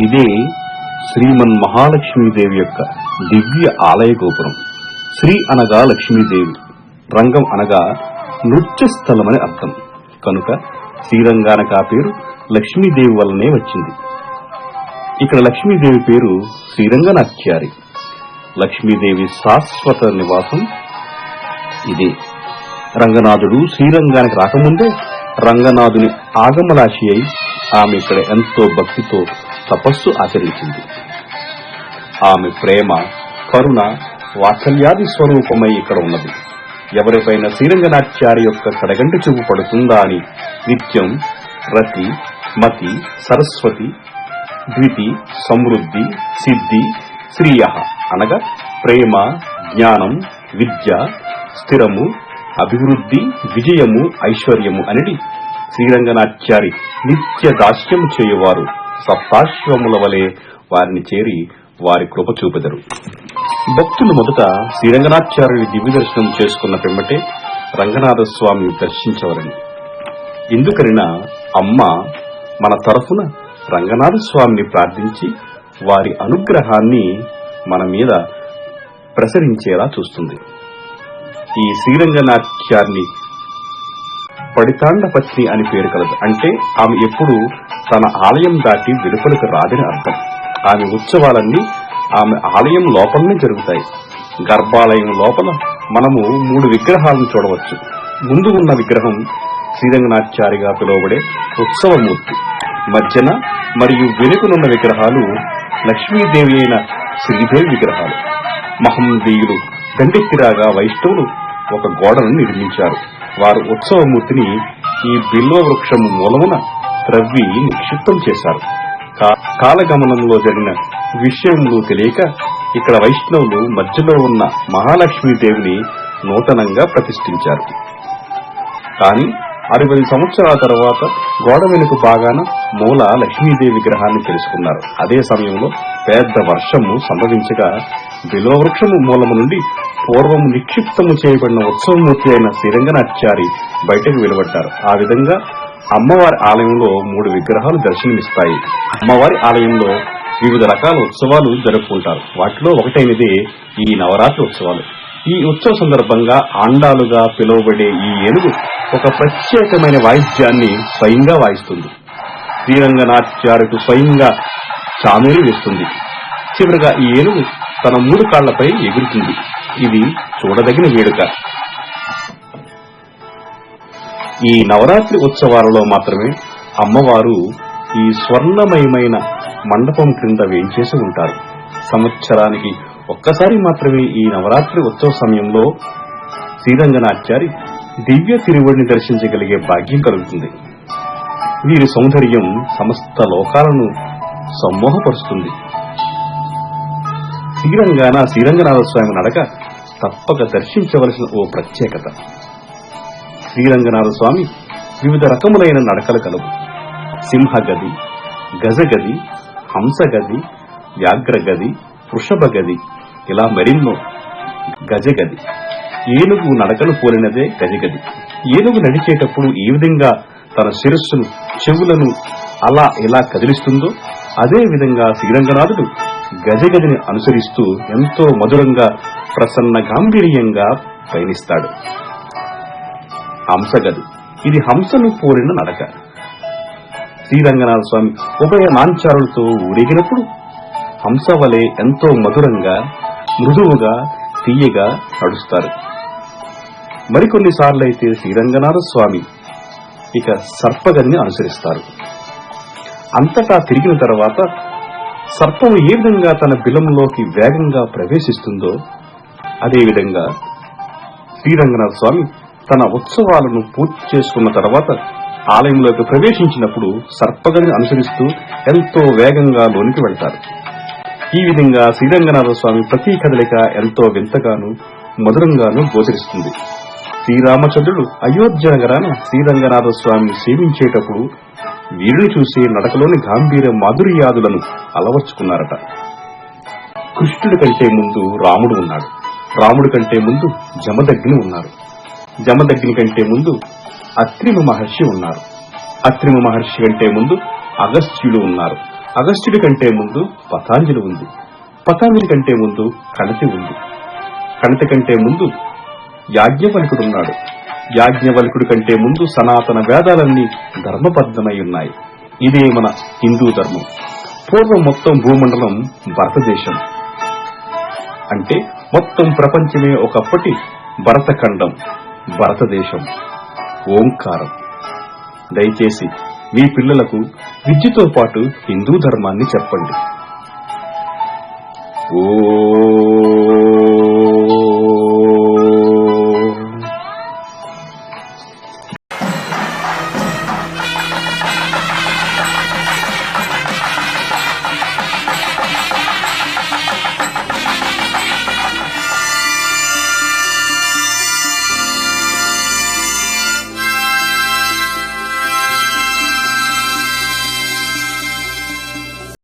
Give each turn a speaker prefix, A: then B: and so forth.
A: ఇదే శ్రీమన్ మహాలక్ష్మీదేవి యొక్క దివ్య ఆలయ గోపురం. శ్రీ అనగా లక్ష్మీదేవి. రంగం అనగా నృత్య స్థలమని అర్థం. కనుక శ్రీరంగానికి ఆ పేరు లక్ష్మీదేవి వల్లనే వచ్చింది. ఇక్కడ లక్ష్మీదేవి పేరు శ్రీరంగనాచ్యారి లక్ష్మీదేవి శాశ్వత నివాసం ఇదే. రంగనాథుడు శ్రీరంగానికి రాకముందే రంగనాథుని ఆగమలాశి అయి ఆమె ఇక్కడ ఎంతో భక్తితో తపస్సు ఆచరించింది. ఆమె ప్రేమ కరుణ వాత్సల్యాది స్వరూపమై ఇక్కడ ఉన్నది. ఎవరిపైన శ్రీరంగనాట్యారి యొక్క కడగంటి చూపు పడుతుందా అని నిత్యం రతి మతి సరస్వతి ద్వితి సమృద్ధి సిద్ధి శ్రీయ అనగా ప్రేమ జ్ఞానం విద్య స్థిరము అభివృద్ధి విజయము ఐశ్వర్యము అనేది శ్రీరంగనాచారి నిత్య దాస్యం చేయువారు. సప్తాశ్వముల వలె వారిని చేరి వారి కృప చూపెదరు. భక్తులు మొదట శ్రీరంగనాచార్యుడి దివ్య దర్శనం చేసుకున్న పిమ్మటే రంగనాథ స్వామి దర్శించవరని. ఎందుకనినా అమ్మ మన తరఫున రంగనాథ స్వామిని ప్రార్థించి వారి అనుగ్రహాన్ని మన మీద ప్రసరించేలా చూస్తుంది. ఈ శ్రీరంగనాట్యాన్ని పడితాండ పత్ని అని పేరు కలదు. అంటే ఆమె ఎప్పుడు తన ఆలయం దాటి వెలుపలకు రాదని అర్థం. ఆమె ఉత్సవాలన్నీ ఆమె ఆలయం లోపలనే జరుగుతాయి. గర్భాలయం లోపల మనము మూడు విగ్రహాలను చూడవచ్చు. ముందు ఉన్న విగ్రహం శ్రీరంగనాచారిగా పిలువబడే ఉత్సవమూర్తి. మధ్యన మరియు వెనుకనున్న విగ్రహాలు లక్ష్మీదేవి అయిన శ్రీదేవి విగ్రహాలు. మహమ్మదీయులు దండెత్తిరాగా వైష్ణవులు ఒక గోడను నిర్మించారు. వారు ఉత్సవమూర్తిని ఈ బిల్వ వృక్షం మూలమున త్రవ్వి నిక్షిప్తం చేశారు. కాలగమనంలో జరిగిన విషయములు తెలియక ఇక్కడ వైష్ణవులు మధ్యలో ఉన్న మహాలక్ష్మీదేవిని నూతనంగా ప్రతిష్ఠించారు. కానీ అరవై సంవత్సరాల తర్వాత గోడ వెనుక బాగాన మూల లక్ష్మీదేవి విగ్రహాన్ని తెలుసుకున్నారు. అదే సమయంలో పెద్ద వర్షము సంభవించగా బిలోవృక్షము మూలము నుండి పూర్వము నిక్షిప్తము చేయబడిన ఉత్సవమూర్తి అయిన శ్రీరంగనాచారి బయటకు వెలువడ్డారు. ఆ విధంగా అమ్మవారి ఆలయంలో మూడు విగ్రహాలు దర్శనమిస్తాయి. అమ్మవారి ఆలయంలో వివిధ రకాల ఉత్సవాలు జరుపుకుంటారు. వాటిలో ఒకటైనదే ఈ నవరాత్రి ఉత్సవాలు. ఈ ఉత్సవ సందర్భంగా ఆండాలుగా పిలువబడే ఈ ఏనుగు ఒక ప్రత్యేకమైన వాయిద్యాన్ని స్వయంగా వాయిస్తుంది. శ్రీరంగనాట్యాలకు స్వయంగా చామేలు వేస్తుంది. చివరిగా ఈ ఏనుగు తన మూడు కాళ్ళపై ఎగురుతుంది. ఇది చూడదగిన వేడుక. ఈ నవరాత్రి ఉత్సవాలలో మాత్రమే అమ్మవారు ఈ స్వర్ణమయమైన మండపం క్రింద వేయించేసి ఉంటారు. సంవత్సరానికి ఒక్కసారి మాత్రమే ఈ నవరాత్రి ఉత్సవ సమయంలో శ్రీరంగనాచారి దివ్య తిరువుడిని దర్శించగలిగే భాగ్యం కలుగుతుంది. వీరి సౌందర్యం సమస్త లోకాలను సమ్మోహపరుస్తుంది. శ్రీరంగాన శ్రీరంగనాథ స్వామి నడక తప్పక దర్శించవలసిన ఓ ప్రత్యేకత. శ్రీరంగనాథ స్వామి వివిధ రకములైన నడకలు కలవు. సింహగది గజగది హంసగది వ్యాఘ్రగది వృషభగది ఇలా మరిన్నో గజగది. ఏనుగు నడకను పోలినదే గజగది. ఏనుగు నడిచేటప్పుడు ఏ విధంగా తన శిరస్సును చెవులను అలా ఇలా కదిలిస్తుందో అదే విధంగా శ్రీరంగనాథుడు గజగదిని అనుసరిస్తూ ఎంతో మధురంగా ప్రసన్న గాంభీర్యంగా పయనిస్తాడు హంసగది. ఇది హంసను పోలిన నడక. శ్రీరంగనాథ స్వామి ఉభయ నాంచారులతో ఊరేగినప్పుడు హంస వలె ఎంతో మధురంగా మృదువుగా తీయగా నడుస్తారు. మరికొన్నిసార్లైతే అయితే శ్రీరంగనాథ స్వామి ఇక సర్పగదిని అనుసరిస్తారు. అంతటా తిరిగిన తర్వాత సర్పము ఏ విధంగా తన బిలంలోకి వేగంగా ప్రవేశిస్తుందో అదేవిధంగా శ్రీరంగనాథ స్వామి తన ఉత్సవాలను పూర్తి చేసుకున్న తర్వాత ఆలయంలోకి ప్రవేశించినప్పుడు సర్పగని అనుసరిస్తూ ఎంతో వేగంగా లోనికి వెళ్తారు. ఈ విధంగా శ్రీరంగనాథ స్వామి ప్రతి కదలిక ఎంతో వింతగాను మధురంగాను గోచరిస్తుంది. శ్రీరామచంద్రుడు అయోధ్య నగరాన శ్రీరంగనాథ స్వామిని సేవించేటప్పుడు వీరిని చూసి నడకలోని గాంభీర మాధుర్యాదులను అలవర్చుకున్నారట. కృష్ణుడి కంటే ముందు రాముడు ఉన్నాడు. రాముడి కంటే ముందు జమదగ్ని ఉన్నారు. జమదగ్ని కంటే ముందు అత్రిమ మహర్షి ఉన్నారు. అత్రిమ మహర్షి కంటే ముందు అగస్త్యుడు ఉన్నారు. అగస్త్యుడి కంటే ముందు పతాంజలి ఉంది. పతాంజలి కంటే ముందు కణతి ఉంది. కణతి కంటే ముందు యాజ్ఞవల్కుడున్నాడు యాజ్ఞవల్కుడి కంటే ముందు సనాతన వేదాలన్నీ ధర్మబద్ధమై ఉన్నాయి ఇదే మన హిందూ ధర్మం. పూర్వం మొత్తం భూమండలం భారతదేశం. అంటే మొత్తం ప్రపంచమే ఒకప్పటి భరతఖండం భారతదేశం. ఓంకారం. దయచేసి మీ పిల్లలకు విద్యతో పాటు హిందూ ధర్మాన్ని చెప్పండి. ఓ